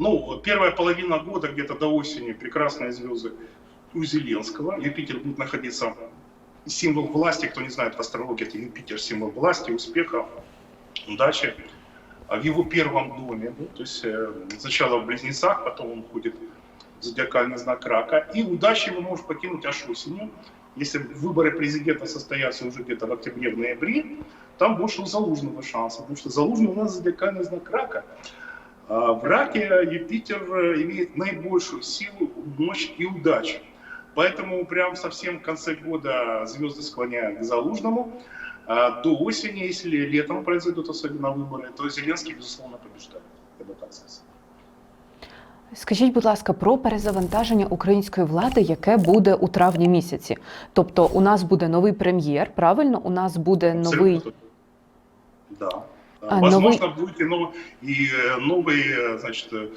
Ну, первая половина года, где-то до осени, прекрасные звезды у Зеленского. Юпитер будет находиться символ власти, кто не знает в астрологии, это Юпитер символ власти, успеха, удачи. А в его первом доме, да, то есть э, сначала в Близнецах, потом он входит в зодиакальный знак рака. И удачи его может покинуть аж осенью. Если выборы президента состоятся уже где-то в октябре, в ноябре, там больше у Залужного шанса, потому что Залужный у нас зодиакальный знак рака. А в раке Юпитер э, имеет наибольшую силу, мощь и удачу. Поэтому прям совсем в конце года звезды склоняют к Залужному. А до осени, если летом произойдут особенно выборы, то Зеленский, безусловно, побеждает. Я бы так сказал. Скажіть, будь ласка, про перезавантаження української влади, яке буде у травні місяці. Тобто, у нас буде новий прем'єр, правильно? У нас буде новий Абсолютно. Да. А, Возможно, будет и, нов- и э, новый, э, значит, э,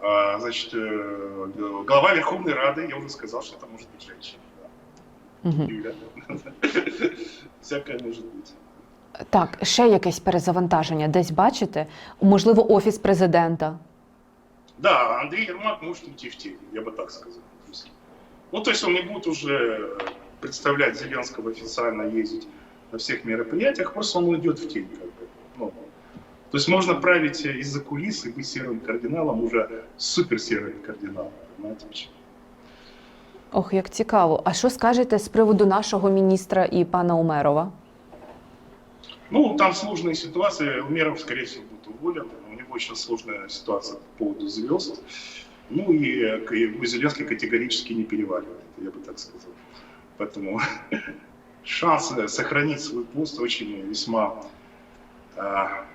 а, значит, э, глава Верховной Рады, я уже сказал, что это может быть женщина. да. Мгм. Юля. Всякое может быть. так, ще якесь перезавантаження десь бачите? Можливо, офіс президента. Да, Андрей Ермак может уйти в тень, я бы так сказал. То есть- Ну, то есть он не будет уже представлять Зеленского официально ездить на всех мероприятиях, просто он уйдет в тень. Как бы. ну, то есть можно править из-за кулис и быть серым кардиналом, уже супер серым кардиналом. Понимаете почему? Ох, як цікаво. А що скажете з приводу нашого міністра і пана Умерова? Ну, там сложные ситуации. Умеров, скорее всего, будет уволен. У него сейчас сложная ситуация по поводу звезд. Ну и э, к- Зеленский категорически не переваривает, я бы так сказал. Поэтому шансы сохранить свой пост очень весьма э,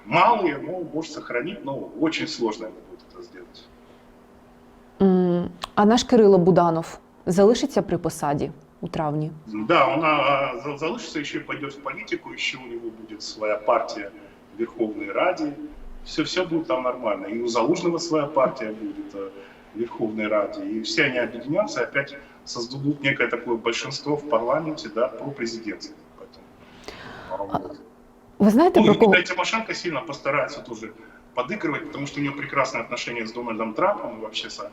малые, но может сохранить, но очень сложно ему будет это сделать. М, А наш Кирило Буданов залишиться при посаді у травні? Да, он а, за- залышится, еще и пойдет в политику, еще у него будет своя партия в Верховной Раде. Все, все будет там нормально. И у Залужного своя партия будет э, в Верховной Раде. И все они объединятся и опять создадут некое такое большинство в парламенте, да, про президентское. Поэтому, а, вот. Ви знаєте, Ну, про и кого? Юлия Тимошенко сильно постарается тоже подыгрывать, потому что у нее прекрасные отношения с Дональдом Трампом и вообще со-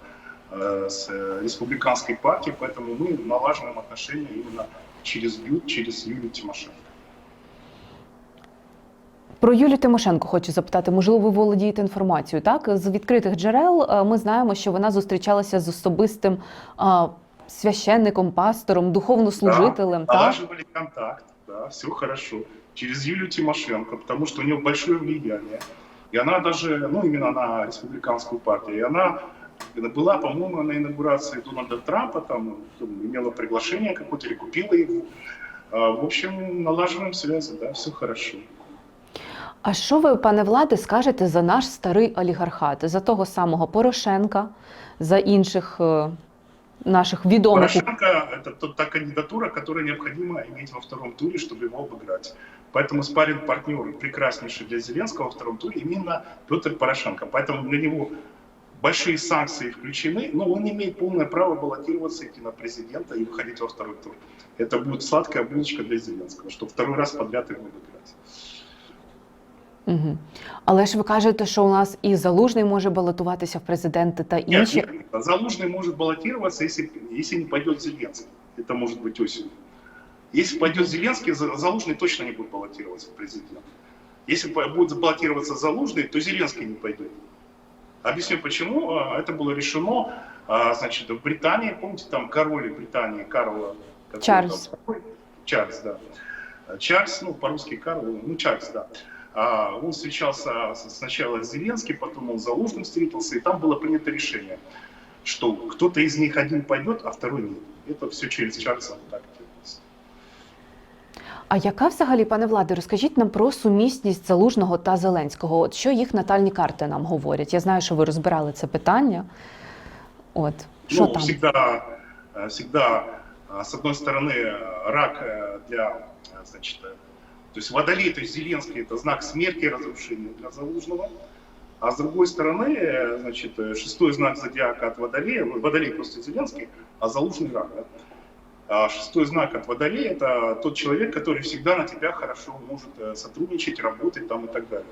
э, с э, республиканской партией, поэтому мы налаживаем отношения именно через, Ю- через Юлию Тимошенко. Про Юлію Тимошенко хочу запитати. Можливо, ви володієте інформацією. Так, з відкритих джерел е, ми знаємо, що вона зустрічалася з особистим а, священником, пастором, духовнослужителем. так? Налаживали контакт, да, все хорошо, через Юлию Тимошенко, потому что у нее большое влияние. И она даже, ну, именно на республиканскую партию, и она была, по-моему, на инаугурации Дональда Трампа, там, там имела приглашение какое-то или купила его. А, В общем, налаживаем связи, да, все хорошо. А що ви, пане Владе, скажете за наш старий олігархат, за того самого Порошенка, за інших е, наших відомих Порошенко – это тот- та кандидатура, которую необходимо иметь во втором туре, чтобы его обыграть. Поэтому спарринг партнер прекраснейший для Зеленского во втором туре именно Петр Порошенко. Поэтому для него большие санкции включены, но он имеет полное право баллотироваться, идти на президента и выходить во второй тур. Это будет сладкая булочка для Зеленского, чтобы второй раз подряд его обыграть. Угу. Але ж ви кажете, що у нас і залужний може балотуватися в президенти та Нет, інші. нет, Залужный может баллотироваться, если, если не пойдет Зеленский. Это может быть осенью. Если пойдет Зеленский, За- Залужный точно не будет баллотироваться в президент. Если по- будет баллотироваться Залужный, то Зеленский не пойдет. Объясню почему. А, Это было решено, а, значит, в Британии, помните, там король Британии Карла... какой Чарльз. там? Чарльз, да. Чарльз, ну, по-русски Карл, ну, Чарльз, да. А, Он встречался с- сначала с Зеленским, потом он с Залужным встретился, и там было принято решение, что кто-то из них один пойдет, а второй нет. Это все через Чарльза вот так делалось. А яка взагалі, пане Владе, розкажіть нам про сумісність залужного та Зеленського? От що їх натальні карти нам говорять? Я знаю, що ви розбирали це питання. От що ну, там? всегда, э, всегда, э, с одной стороны, э, рак э, для, э, значит, э, то есть водолей, то есть Зеленский, это знак смерти и разрушения для Залужного. А с другой стороны, значит, шестой знак зодиака от Водолея, Водолей просто Зеленский, а Залужный рак. да. А шестой знак от Водолея – это тот человек, который всегда на тебя хорошо может э, сотрудничать, работать там и так далее.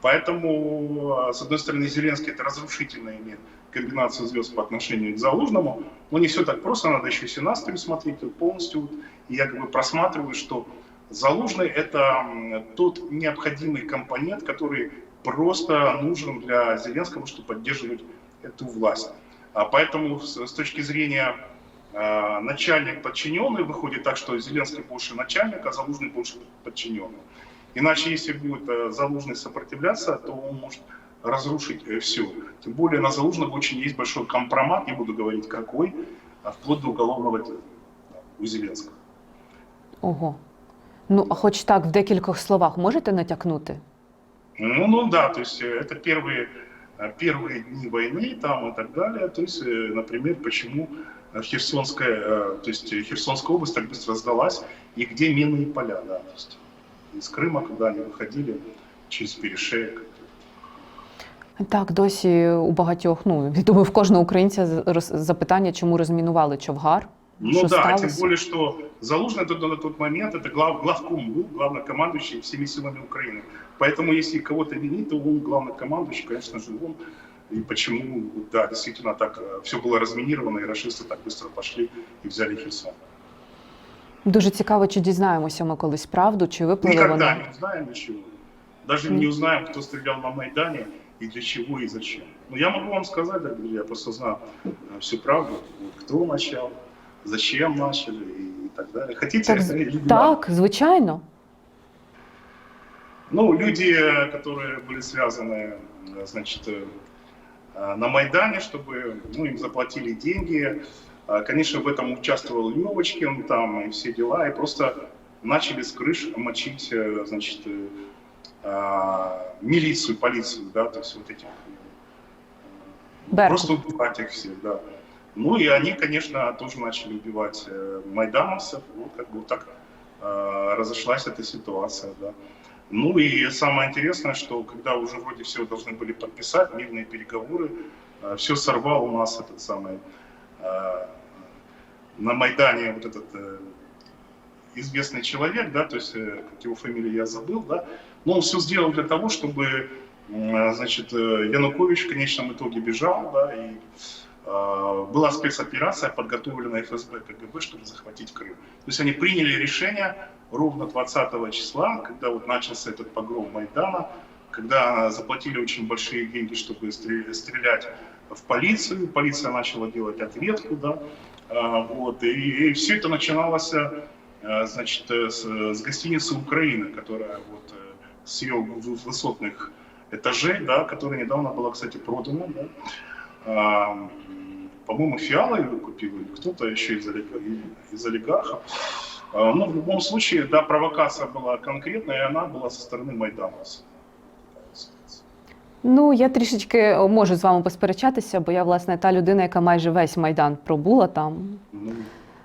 Поэтому, э, с одной стороны, Зеленский это разрушительно имеет комбинацию звезд по отношению к Залужному, но не все так просто, надо еще Сенастрию смотреть вот полностью. Вот, и я как бы просматриваю, что Залужный это тот необходимый компонент, который просто нужен для Зеленского, чтобы поддерживать эту власть. А поэтому с, точки зрения э, начальник подчиненный выходит так, что Зеленский больше начальник, а Залужный больше подчиненный. Иначе, если будет э, Залужный сопротивляться, то он может разрушить все. Тем более на Залужного очень есть большой компромат, не буду говорить какой, а вплоть до уголовного дела у Зеленского. Ого. Ну, а хоч так в декількох словах можете натякнути? Ну, ну да, то есть э, это первые, э, первые дни войны там и так далее. То есть, э, например, почему э, Херсонская, э, то есть э, Херсонская область так быстро сдалась, и где минные поля, да, то есть из Крыма, когда они выходили через перешеек. Так, досі у багатьох, ну я думаю, в кожного українця з- роз- запитання, чому розмінували Човгар. Ну Что да, сталося? тем более, что Залужный это на тот момент это глав, главком был, главнокомандующий всеми силами Украины. Поэтому если кого-то винить, то он главнокомандующий, конечно же, он. И почему, да, действительно так все было разминировано, и расисты так быстро пошли и взяли Херсон. Дуже цікаво, чи дізнаємося ми колись правду, чи випливе Никогда вона. не узнаем ничего. Даже М. не узнаем, кто стрелял на Майдане и для чего и зачем. Но я могу вам сказать, да, друзья, я просто знаю э, всю правду, вот, кто начал, зачем начали и, так далее. Хотите, Так, Так, звичайно. Ну, люди, которые были связаны, э, значит, э, на Майдане, чтобы ну, им заплатили деньги. Э, Конечно, в этом участвовал Левочкин там и все дела, и просто начали с крыш мочить, э, значит, э, милицию, полицию, да, то есть вот этих Беркут. Просто убивать их всех, да. Ну и они, конечно, тоже начали убивать э, майдановцев. Вот как бы вот так э, разошлась эта ситуация, да. Ну и самое интересное, что когда уже вроде все должны были подписать, мирные переговоры, все сорвал у нас этот самый э, на Майдане вот этот э, известный человек, да, то есть, э, как его фамилию я забыл, да, но он все сделал для того, чтобы Значит, э, Янукович в конечном итоге бежал, да, и э, была спецоперация, подготовлена ФСБ, КГБ, чтобы захватить Крым. То есть они приняли решение ровно 20 числа, когда вот начался этот погром Майдана, когда заплатили очень большие деньги, чтобы стрелять, в полицию, полиция начала делать ответку, да, А, вот, и, все это начиналось, э, значит, э, с, с гостиницы Украины, которая вот э, с ее высотных этажей, да, которая недавно была, кстати, продана, да. А, м, по-моему, Фиала ее купил, или кто-то еще из, олига- из олигархов. А, ну, в любом случае, да, провокация была конкретная, и она была со стороны майдановцев. Ну, я трішечки е, можу з вами посперечатися, бо я, власне, та людина, яка майже весь майдан пробула там. Ну,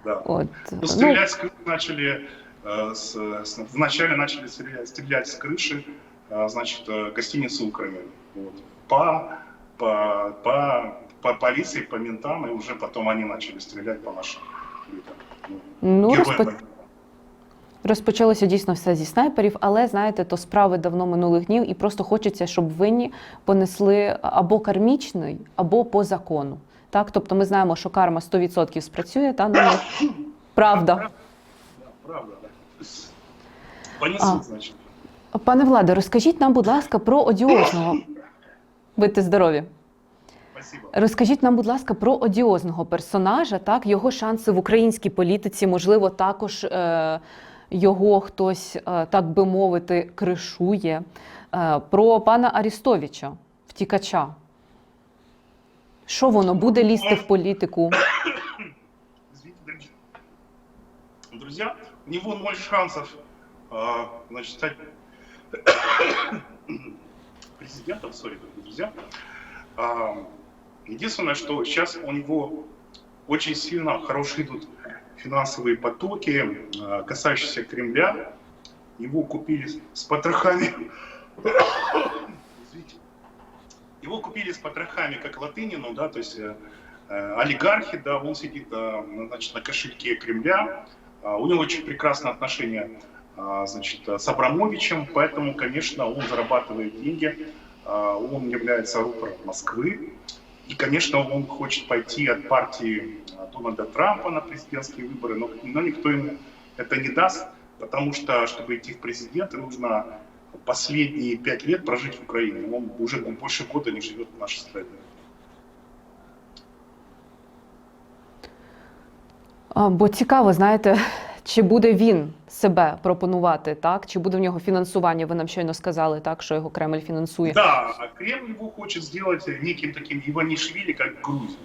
да. От Ну, ну, стрелять с крыши начали, э, с, с- вначале начали стрелять, стрелять с крыши, э, значит, э, гостиницы Украины. Вот. По, по, по, по полиции, по ментам, и уже потом они начали стрелять по нашим людям. Ну, ну героям розпо... войны. розпочалося дійсно все зі снайперів, але знаєте, то справи давно минулих днів, і просто хочеться, щоб винні понесли або кармічний, або по закону. Так, тобто ми знаємо, що карма 100% спрацює, та них. Правда. Да, правда, да. Понесут, А. значит. Пане Владе, розкажіть нам, будь ласка, про одіозного. Будьте здорові. Спасибо. Розкажіть нам, будь ласка, про одіозного персонажа, так, його шанси в українській політиці, можливо, також е, його хтось, е, так би мовити, кришує. Е, про пана Арістовича, втікача. Що воно буде лізти в політику? Друзья, у него ноль шансов а, значит, стать президентом, сори, друзья. А, Единственное, что сейчас у него очень сильно хорошие идут финансовые потоки, а, касающиеся Кремля. Его купили с потрохами. Его купили с потрохами, как Латынину, да, то есть э, олигархи, да, он сидит э, значит, на кошельке Кремля, А, у него очень прекрасные отношения значит, с Абрамовичем, поэтому, конечно, он зарабатывает деньги, а, он является рупором Москвы, и, конечно, он хочет пойти от партии а, Дональда Трампа на президентские выборы, но, но никто ему это не даст, потому что, чтобы идти в президенты, нужно последние пять лет прожить в Украине. Он уже больше года не живет в нашей стране. А, Бо цікаво, знаєте, чи буде він себе пропонувати, так? Чи буде в нього фінансування? Ви нам щойно сказали, так, що його Кремль фінансує. Да, а Кремль его хочет сделать неким таким Иванишвили, как Грузию.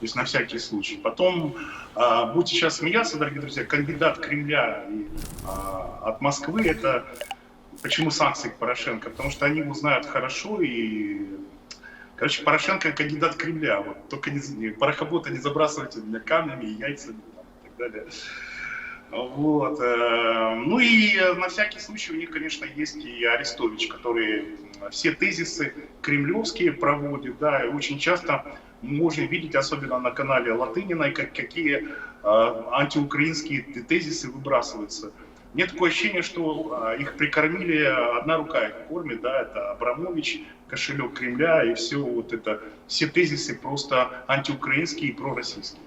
То есть на всякий случай. Потом, а, будете сейчас смеяться, дорогие друзья, кандидат Кремля и, а, от Москвы это почему санкции к Порошенко? Потому что они его знают хорошо и Короче, Порошенко кандидат Кремля. Вот только не, порохобота не забрасывайте меня камнями и яйцами там, и так далее. Вот. э, Ну и на всякий случай у них, конечно, есть и Арестович, который все тезисы кремлевские проводит, да, и очень часто можно видеть, особенно на канале Латыниной, как, какие э, антиукраинские тезисы выбрасываются. Мне такое ощущение, что э, их прикормили, одна рука их кормит, да, это Абрамович, кошелек Кремля и все вот это, все тезисы просто антиукраинские и пророссийские.